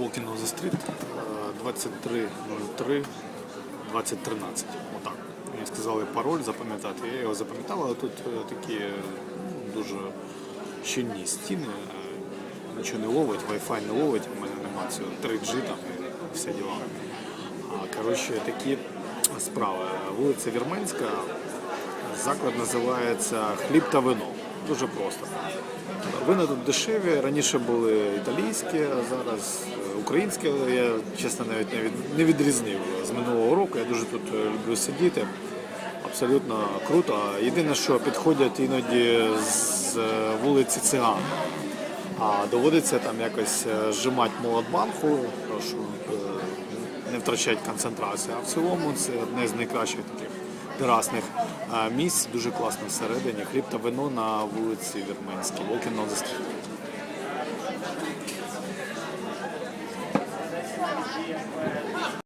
Walking on the Street е, 2303 2013. Отак. Мені сказали пароль запам'ятати. Я його запам'ятав, але тут е, такі е, ну, дуже щільні стіни. е, Нічого не ловить, Wi-Fi не ловить, у мене немає цього 3G там і все діла. Коротше, такі справи. Вулиця Вірменська, заклад називається Хліб та вино. Дуже просто. Вина тут дешеві, раніше були італійські, а зараз е, українські, але я чесно навіть не, від, не відрізнив з минулого року. Я дуже тут е, люблю сидіти. Абсолютно круто. Єдине, що підходять іноді з е, вулиці Циган. А доводиться там якось зжимати молотбанку, щоб не втрачати концентрацію. А в цілому це одне з найкращих таких терасних е, місць, дуже класно всередині. Хліб та вино на вулиці Вірменській, Walking on the Street.